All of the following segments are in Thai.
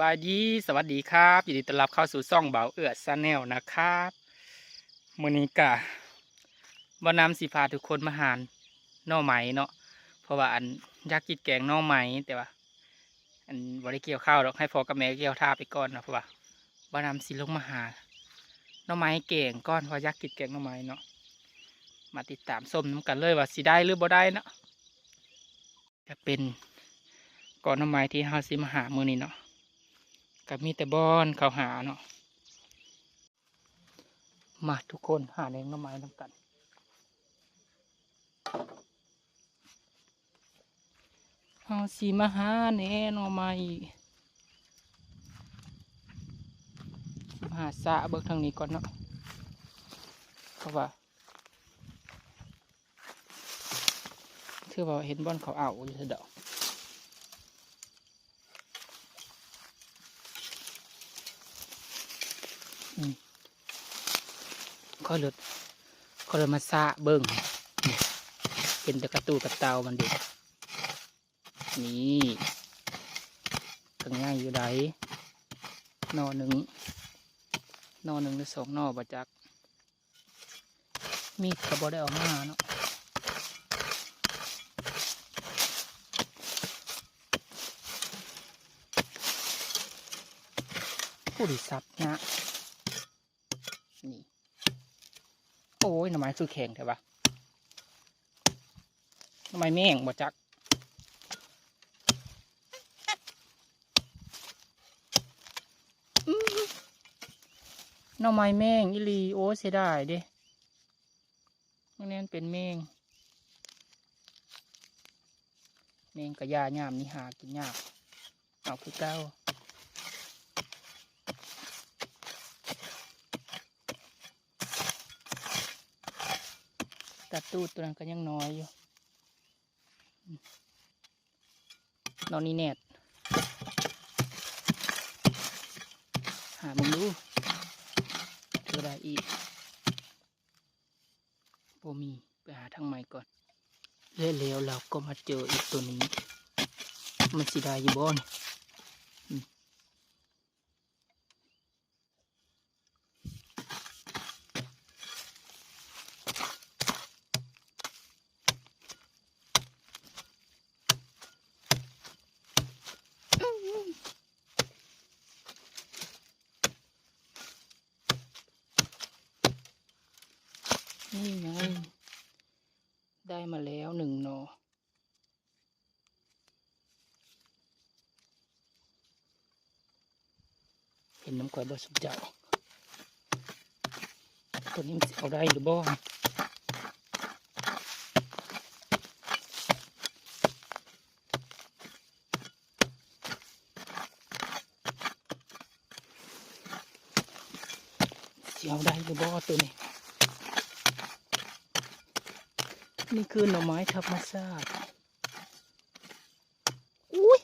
บายดีสวัสดีครับยินดีต้อนรับเข้าสู่ซ่องเบาเอือดซาแนลนะครับมือนี้กะบ่นำสิพาทุกคนมาหารหน่อไหมเนาะเพราะว่าอันยากกินแกงน่อไหมแต่ว่า อันบ่ได้เกี่ยวข้าวหรอกให้พอกับแม่เกี่ยวท่าไปก่อนนะเพราะว่าบ่นำสิลงมาหาน่อไม้แกงก่อนเพราะยากกินแกงน่อไม้เนาะมาติดตามส้มน้ำกันเลยว่าสิได้หรือบ่ได้เนาะจะเป็นก่อนน่อไม้ที่เฮาสิมาหามือนี้เนาะ กับมีแต่บอนเขาหาเนาะมาทุกคนหาแนงน้ำไม้นำกันเอาสีมาหาแหน่หน่อไม้มาหาสะเบิกทางนี้ก่อนเนาะเพราะว่าคือว่าเห็นบอนเขาเอาอยู่เถอะเดอก ก็เลยก็เลยมาซะเบิ้งเป็นตะกระตูกระเตามันเด็กนี่ก็ง่ายอยู่ไดนอหนึ่งนอหนึ่งหรือสองนอบาจัก มีกระบอกได้ออกมาเนาะผู้ดิซับนะนี่ โอ้ ยหน่อไม้คือแข็งใช่ปะหน่อไม้แม่งบ่จักหน่อไม้แม่งอีหลีโอ้เสียดายเด้มันนี่นเป็นแม่งแม่งกับยาหยามนี่หากินยากเอาคือเก้า ตัดตูดตัวนั้นก็ยังน้อยอยู่นอนนี่แนดหามึงดูเจอได้อีกโบมีไปหาทางใหม่ก่อนแล้วแล้วเราก็มาเจออีกตัวนี้ มันสิได้อยู่บ่เนยอืม นี่ไง ได้มาแล้วหนึ่งหนอเห็นน้ำก่อยบ่สุดใจตัวนี้มันเอาได้หรือบ่สิเอาได้หรือบ่ตัวนี้ นี่คือหน่อไม้ธรรมชาติอุ้ย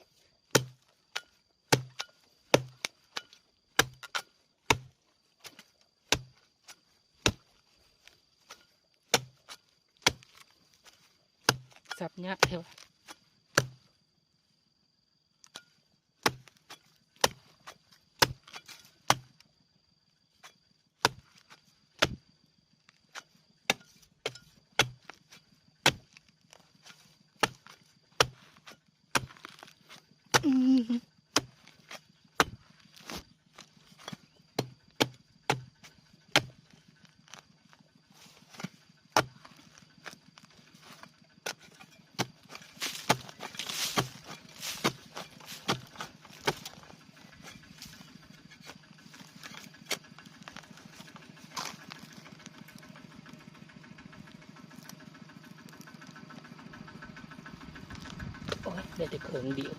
สับยากเท่าอื โอ้ยได้แต่เขิงเดียว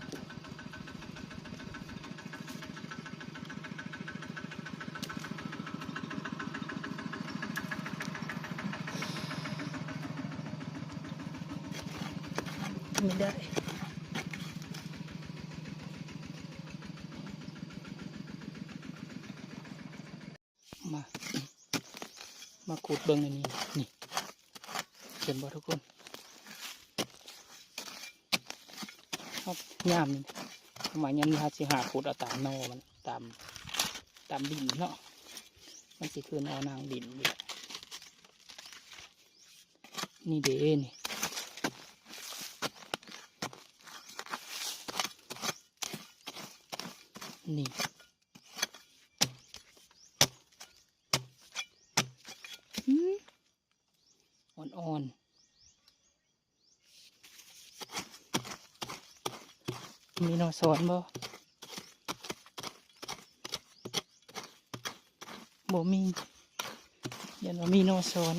ไม่ได้มา มาขูดเบิ้งอันนี้ นี่เห็นบ่ทุกคน ยามนี่สมันี้ฮะสิหาขุดเอาตามนอมันตามตามดินเนาะมันสิคือนอนางดินนี่นี่เด้นี่นี่หืมอ่อนๆ มีนอสอนบ่บ่มียันว่ามีนอสอน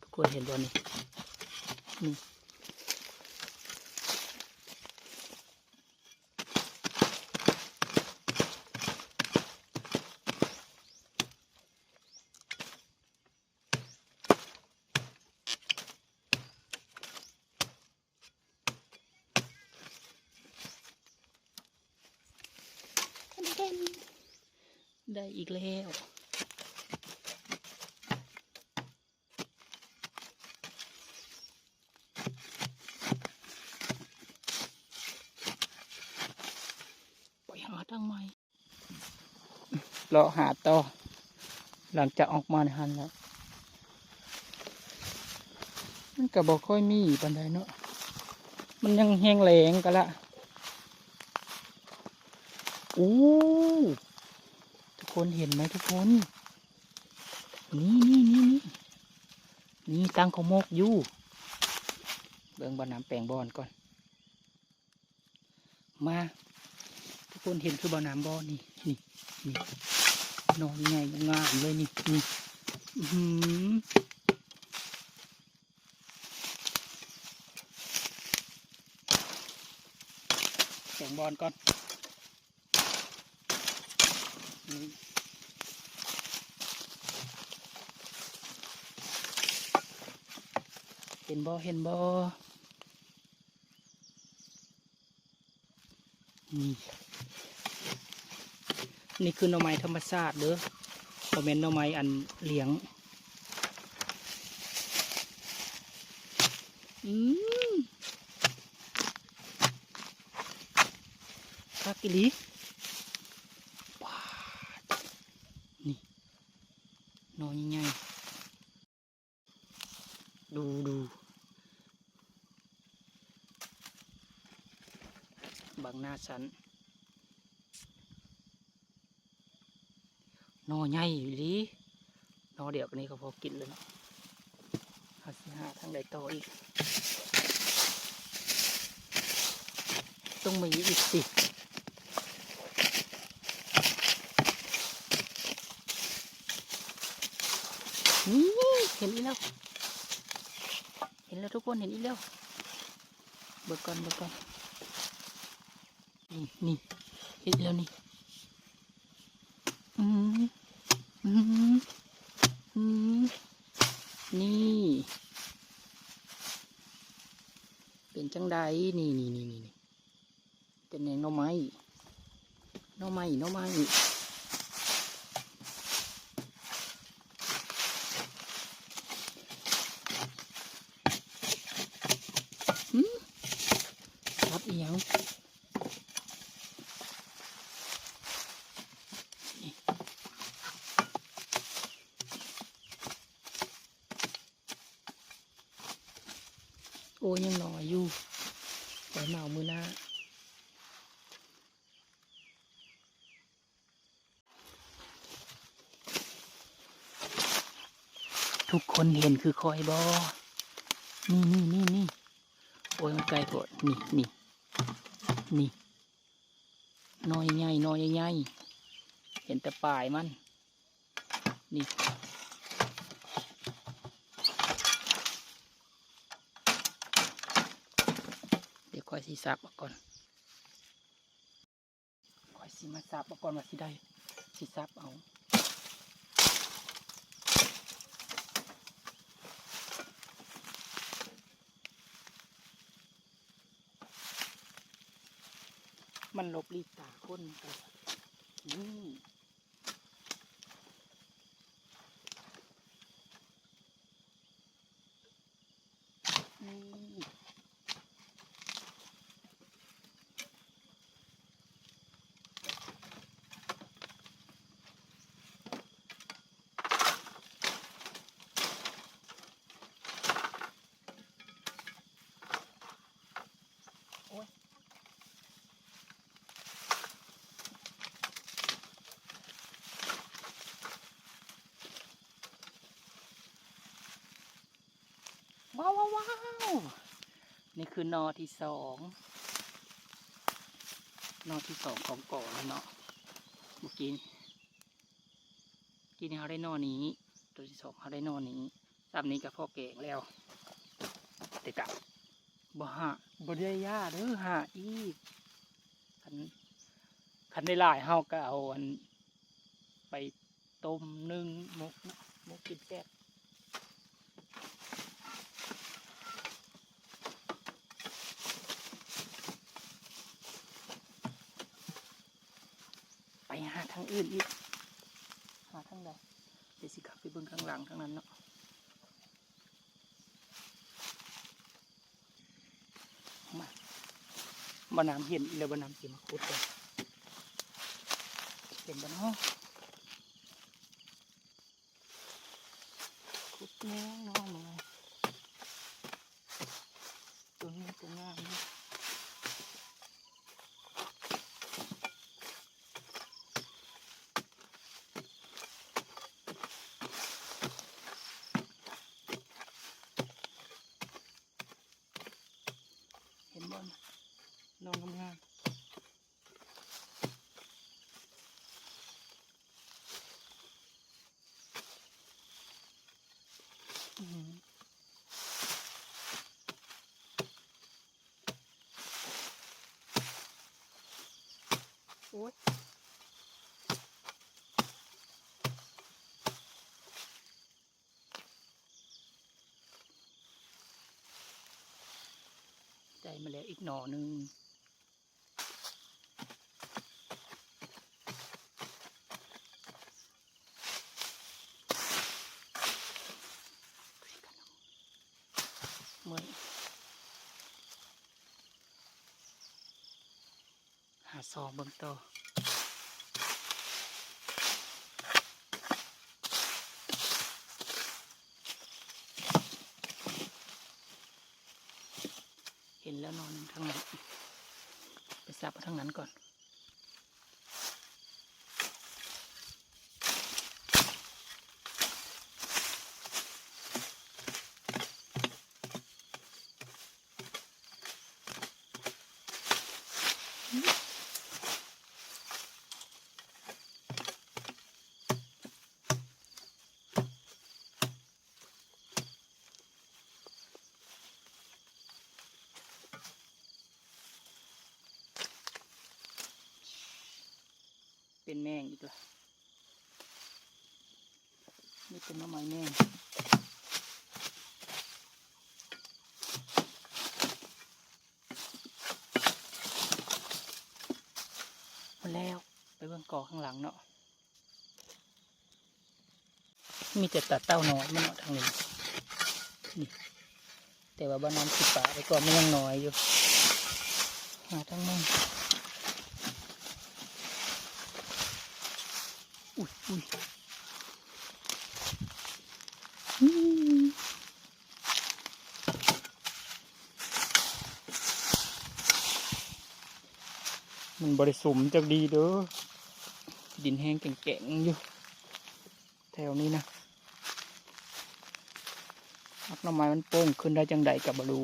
ทุกคนเห็นบ่นี่นี่ ได้อีกแล้ว ไปหาทางใหม่รอหาต่อ หลังจากออกมาในหันแล้ว มันก็บอกค่อยมีปันใดเนาะ มันยังแห้งแรงกันละอู้ คนเห็นไหมทุกคน นี่นี่นี่นี่นี่ตั้งขโมกอยู่เบิ่งบ่อน้ำแปลงบอนก่อน มา ทุกคนเห็นคือบ่อน้ำบอนนี่นี่นี่นอนใหญ่งามเลยนี่นี่อื้อหือแปลงบอนก่อน เห็นบ่เห็นบ่นี่นี่คือหน่อไม้ธรรมชาติเด้อคอมเมนต์หน่อไม้อันเลี้ยง อืมคักอีหลี ว้าวนี่ นอนยังไงดูดูบังหน้าฉันนอใหญ่อยู่ดีนอเดียวกันนี้ก็พอกินเลยเนะหาสิหาทางใดต่ออีก ต้องมีอีกสิ นี่เห็นอีกแล้ว เห็นแล้วทุกคนเห็นอีกแล้ว เบิกก่อนเบิกก่อน นี่นี่เห็นแล้วนี่อืมอืมอืมนี่ เป็นจังใดนี่นี่นี่นี่นี่เป็นแนงหน่อไม้หน่อไม้หน่อไม้ ครับอีหยังนี่โอ้ยยังหน่อยอยู่ไปเมามือหน้า ทุก คนเห็นคือคอยบอนี่นี่นี่นี่โอ้ยมันไกลโพดนี่นี่นี่น้อยใหญ่น้อยใหญ่เห็นแต่ปลายมัน นี่เดี๋ยวคอยสีสับเอาก่อนคอยสีมาสับเอาก่อนว่าสิได้สีสับเอา ลบลีตาคนกันนี่ ว้าวว้าวาวนี่คือนอที่สองนอที่สองของก่อเลยเนาะเมื่อกี้กินเขาได้นอนี้ ตัวที่สองเขาได้นอนี้ซับนี้กับพ่อแก่งแล้วแต่กับบ่หาบ่ได้ยาเด้อหาอีกคันคันได้หลายเฮาก็เอาอันไปต้มนึ่งหมกหมกกินแซ่บไปหาทาง อื่นอีกหาทางใดเดี๋ยวสิขับไปเบิ่งข้างหลังทางนั้นเนาะมาบ่น้ำเห็นอีแล้วบ่น้ำเสียมาคุดเลยเห็นบ่เนาะคุดแน่น้องมาตัวนี้ตัวงามนี่เห็นบ่นะ น้องงามๆอื้อหือโอ๊ยใจมาแล้วอีกหน่อหนึ่ง สองเบิ่งต่อเห็นแล้วนอนทางนั้นไปซับทางนั้นก่อน เป็นแมงอีกละนี่เป็นมะไม้แมงมาแล้วไปเบื้องก่อข้างหลังเนาะมีแต่ตัดเต้าน้อยไมันเนาะทางนี้นี่แต่ว่าบ้านน้ำสิป่าไปก่อนมันยังน้อยอยู่หาทั้งนั้น อุ้ยอุ้ยมันบริสุมจากดีเด้อ ดินแห้งแก่งๆอยู่ แถวนี้นะมักน้ำไม้มันโป้งขึ้นได้จังใดกับบรู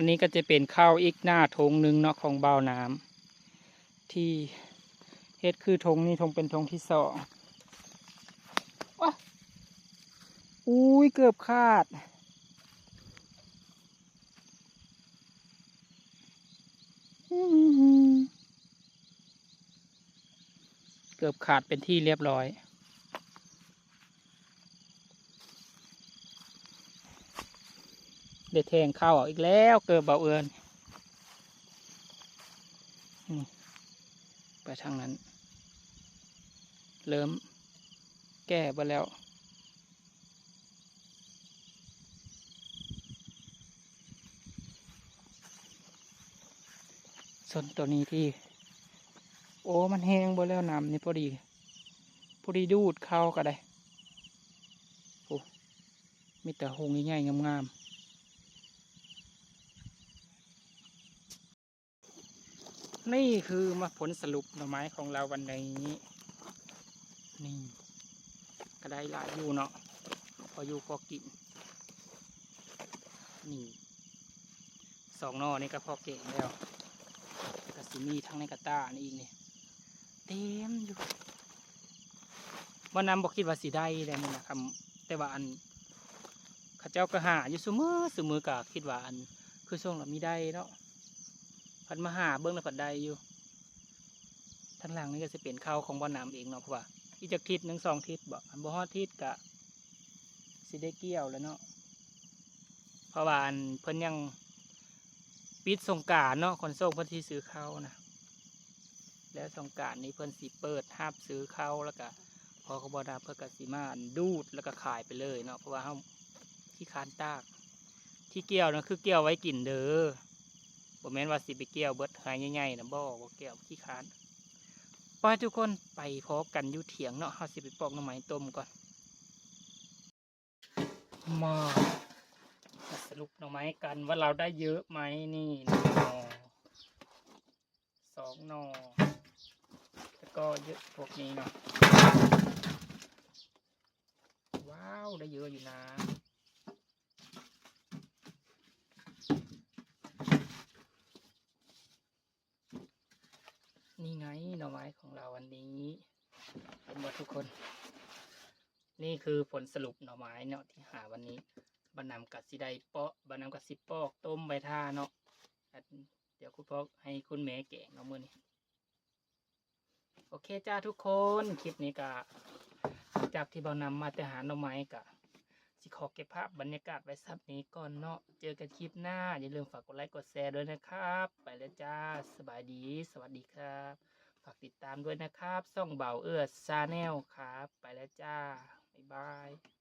อันนี้ก็จะเป็นข้าวอีกหน้าทงหนึ่งเนาะของเบาน้ำที่เฮ็ดคือทงนี้ทงเป็นทงที่สองอุ้ยเกือบขาด เกือบขาดเป็นที่เรียบร้อย เด็ดแทงเข้าออกอีกแล้วเกิดเบาเอิญนี่ไปทางนั้น เริ่มแก้ไปแล้วส่วนตัวนี้ที่ โอ้มันแห้งบ่แล้วน้ำนี่พอดีพอดีดูดเข้าก็ได้โอ้มีแต่หงใหญ่ๆงามๆ นี่คือมาผลสรุปหน่อไม้ของเราวันนี้นี่ก็ได้หลายอยู่เนาะพออยู่พอกินนี่สองนอนี่ก็พอเก่งแล้วกระสิมีทั้งในกระตานี่อีกนี่เต็มอยู่วันนั้นบอกคิดว่าสีได้แล้วนี่นะครับแต่ว่าอันข้าเจ้าก็หาอยู่ซุมือซุมือกะคิดว่าอันคือช่วงเรามีได้เนาะ พันมาหาเบิ้งแล้วพัดได้อยู่ทางหลังนี่ก็จะเป็นข้าวของบ่อน้ำเองเนาะเพราะว่าอีจากทิศหนึ่งสองทิศบ่อันบ่ฮอดทิศกะสิได้เกี่ยวแล้วเนาะเพราะว่าอันเพิ่นยังปิดสงการเนาะคนส่งเพิ่นที่ซื้อข้าวนะแล้วสงการนี้เพิ่นสิเปิดห้าบซื้อข้าวแล้วก็พอเขาบ่ได้เพิ่นก็สิมานดูดแล้วก็ขายไปเลยเนาะเพราะว่าเฮาที่คานตาก ที่เกี่ยวนะคือเกี่ยวไว้กินเด้อ ผมแม่นว่าสิไปเกี่ยวเบิดหายใหญ่ๆนะบ่บ่เกี่ยวขี้คานไปทุกคนไปพบกันอยู่เถียงเนาะเฮาสิไปปอกหน่อไม้ต้มก่อนมาสรุปหน่อไม้กันว่าเราได้เยอะไหมนี่หนึ่งหน่อสองหน่อแล้วก็เยอะพวกนี้เนาะว้าวได้เยอะอยู่นะ นี่ไงหน่อไม้ของเรา วันนี้เห็นหมดทุกคน นี่คือผลสรุปหน่อไม้เนาะที่หาวันนี้บรรนำกัดสิได้เปาะบรรนำกัดสิปอกต้มใบท่าเนาะอันเดี๋ยวคุณพ่อให้คุณแม่แกงเนาะมื้อนี้โอเคจ้าทุกคนคลิปนี้ก็จากที่เรานำมาแต่หาหน่อไม้กะสิขอเก็บภาพบรรยากาศไว้สับนี้ก่อนเนาะเจอกันคลิปหน้า อย่าลืมฝากกดไลค์กดแชร์ด้วยนะครับ ไปแล้วจ้า สบายดี สวัสดีครับากติดตามด้วยนะครับ ส่องเบาเอื้อซาแนลครับ ไปแล้วจ้า บ๊ายบาย